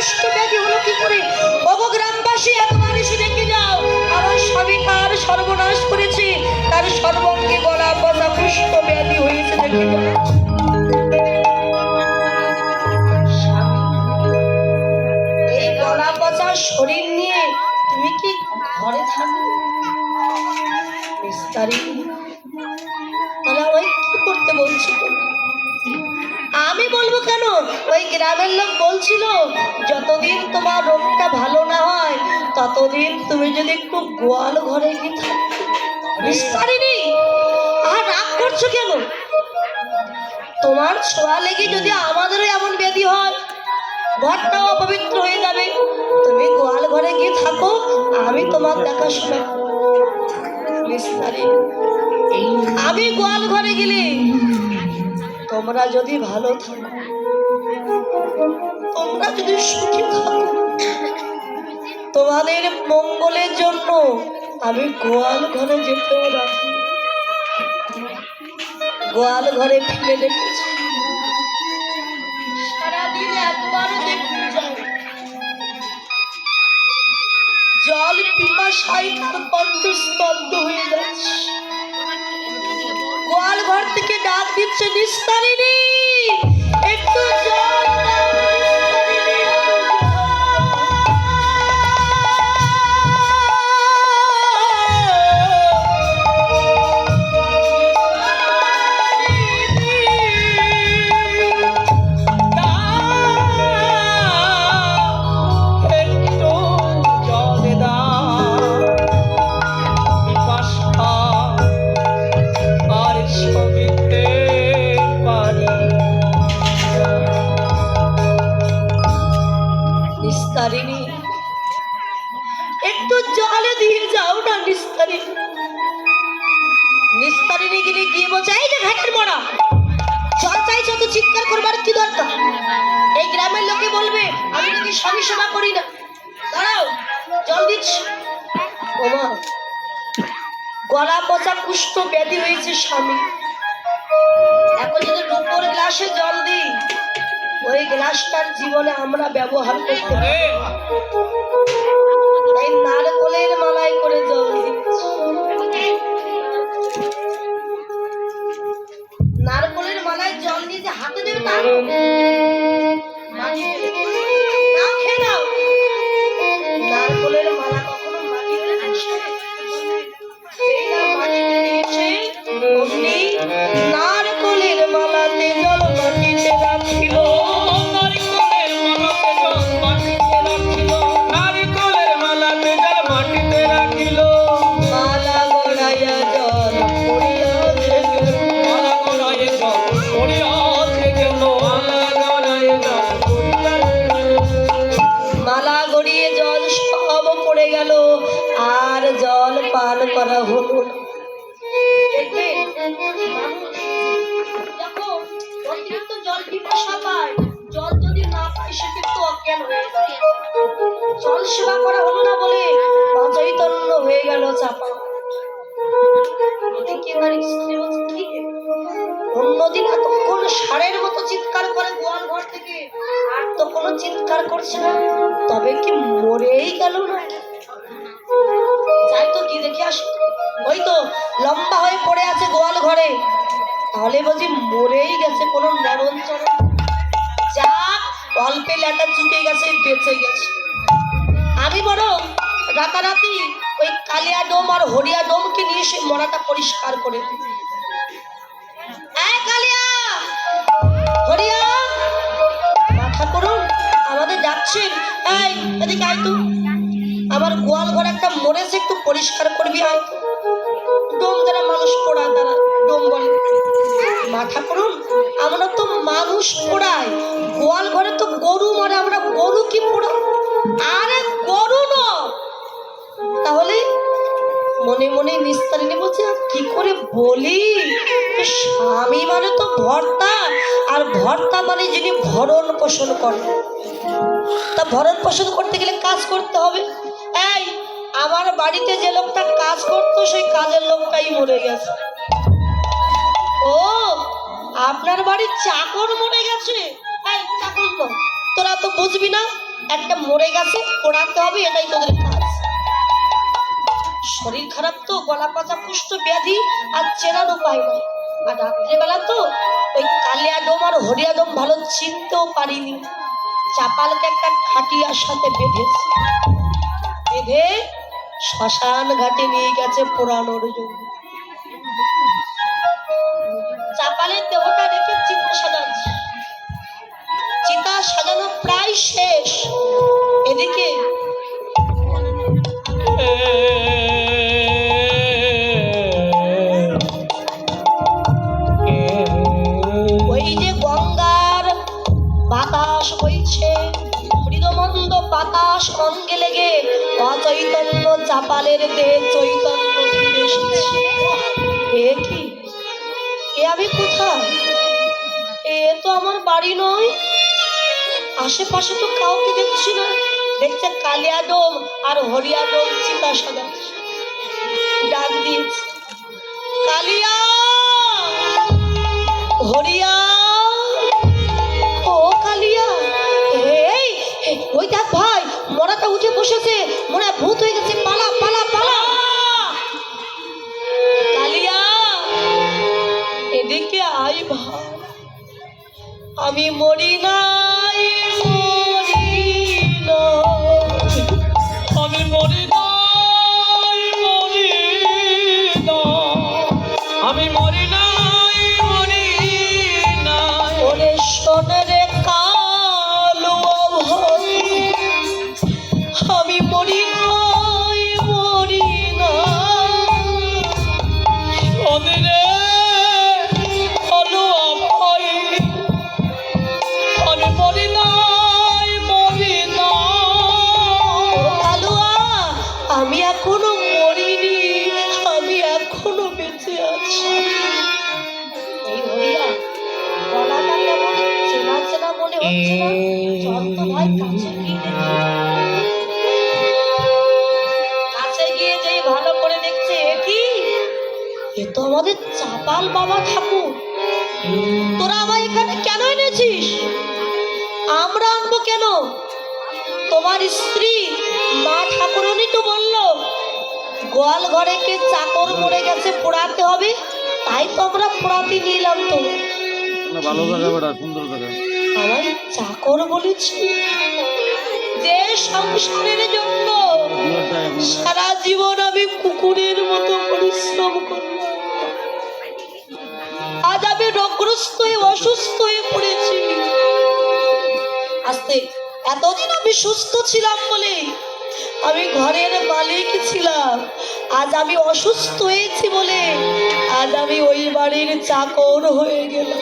কুষ্ঠ ব্যাধি হলো কি করে? ওগো গ্রামবাসী, এত মানুষ দেখে যাও। আমার স্বামী কার সর্বনাশ করেছে। তার সর্বঙ্গে গলা পচা কুষ্ঠ ব্যাধি হয়েছে দেখে যাও। শরীর নিয়ে তুমি কি ঘরে থাকো? তাহলে ওই কি করতে বলছো তুমি? আমি বলব কেন? ওই গ্রামের লোক বলছিল, যতদিন তোমার রোগটা ভালো না হয়, ততদিন তুমি যদি একটু গোয়াল ঘরে গিয়ে থাকো। আর রাগ করছ কেন? তোমার ছোঁয়া লেগে যদি আমাদেরও এমন ব্যাধি হয় ঘরটাও অপবিত্র হয়ে যাবে। তুমি গোয়াল ঘরে গিয়ে থাকো, আমি তোমার দেখাশোনা আমি গোয়াল ঘরে গেলে তোমরা যদি ভালো থাকো, তোমরা যদি সুখী থাকো, তোমাদের মঙ্গলের জন্য আমি গোয়াল ঘরে যেতেও রাখি গোয়াল ঘরে দেখতে যাই। জল পিপাসায় তার কণ্ঠস্তব্ধ হয়ে যাচ্ছে গোয়াল ঘর থেকে ডাক দিচ্ছে নিস্তারিণী। একটু জল জলে দিয়ে যাও না নিস্তারিণী নিস্তারিণী গিয়ে গিয়ে বলছে? এই যে ঘাটের মরা। জল চাইছো তো চিৎকার করবার কি দরকার? এই গ্রামের লোকে বলবে আমি নাকি স্বামী সেবা করি না। দাঁড়াও, জল দিচ্ছি। গলা পচা কুষ্ঠ ব্যাধি হয়েছে স্বামী। এখন যদি রূপোর গ্লাসে জল দিই, ওই গ্লাসটার জীবনে আমরা ব্যবহার করতে পারি জল যদি না পায় সে কিন্তু অজ্ঞান হয়ে যায় জল সেবা করা হলো না বলে অচৈতন্য হয়ে গেল চাপা। ওদিকে তার স্ত্রী বলছে, "কি। রে? অন্যদিন এতক্ষণ ষাঁড়ের মতো চিৎকার করে গোয়াল ঘর থেকে। আর তো কোনো চিৎকার করছে না। তবে কি মরেই গেল না? যাই তো কি দেখে আসি। ওই তো লম্বা হয়ে পড়ে আছে গোয়াল ঘরে। তাহলে বলছি মরেই গেছে কোনো নরম যাক অল্পে লেটা চুকে গেছে বেঁচে গেছে। আমি বরং রাতারাতি ওই কালিয়া ডোম আর হরিয়া ডোমকে নিয়ে সে মরাটা পরিষ্কার করে করুন, আমাদের গোয়াল ঘর একটা একটু পরিষ্কার করবি ডোম মানুষ পোড়া ডোম মাথা করুন, আমরা তো মানুষ পোড়াই। গোয়াল ঘরে তো গরু মারে, আমরা গরু কি পোড়া আরে মনে মনে নিস্তারিণী বলছে, "আর কি করে বলি? স্বামী মানে তো ভর্তা, আর ভর্তা মানে যিনি ভরণ পোষণ করেন। তা ভরণ পোষণ করতে গেলে কাজ করতে হবে। এই, আমার বাড়িতে যে লোকটা কাজ করতো, সেই কাজের লোকটাই মরে গেছে। ও, আপনার বাড়ির চাকর মরে গেছে? এই, চাকর তোরা তো বুঝবি না, একটা মরে গেছে, পোড়াতে হবে, এটাই তোদের কাজ। শরীর খারাপ তো, গলা পাচা পুষ্ট, ব্যাধি আর চেনার উপায় নয় আর রাত্রেবেলা তো ওই কালিয়াডোম আর হরিয়াডোম ভালো চিনতেও পারিনি। চাপালকে একটা খাটিয়ার সাথে বেঁধেছে বেঁধে শ্মশান ঘাটে নিয়ে গেছে পোড়ানোর জন্য। চাপালের দেহটা রেখে চিতা সাজাচ্ছে। চিতা সাজানো প্রায় শেষ। এদিকে আমি কোথায়? এ তো আমার বাড়ি নয়। আশেপাশে তো কাউকে দেখছি না। দেখছে কালিয়াডোম আর হরিয়াডোম চিতা সাজাচ্ছে ডাক দিয়েছে। কালিয়া! হরিয়া! ও কালিয়া! এই, ওই দেখ ভাই মরাটা উঠে বসেছে। এদিকে আই ভাই আমি মরি নাই, মরি আমি মরি নাই, মরি আমি মরি নাই মরি নাই। ওরে সোনরে হচ্ছে না কাছে গিয়ে কাছে ভালো করে দেখছে এ কি এ তো আমাদের চাপাল বাবা ঠাকুর। তোরা আমায় এখানে কেন এনেছিস? আমরা আনব কেন? তোমার স্ত্রী মা ঠাকুরনি তো বলল গোয়াল ঘরে কে চাকর মরে গেছে, পোড়াতে হবে, তাই তো আমরা পোড়াতে নিলাম তো। না, ভালো জায়গা সুন্দর জায়গা। আমার চাকর বলেছি। যে সংসারের জন্য সারা জীবন আমি কুকুরের মতো পরিশ্রম করলাম আজ আমি রোগগ্রস্ত হয়ে, অসুস্থ হয়ে পড়েছি। আস্তে, এতদিন আমি সুস্থ ছিলাম বলে আমি ঘরের মালিক ছিলাম। আজ আমি অসুস্থ হয়েছি বলে আজ আমি ওই বাড়ির চাকর হয়ে গেলাম।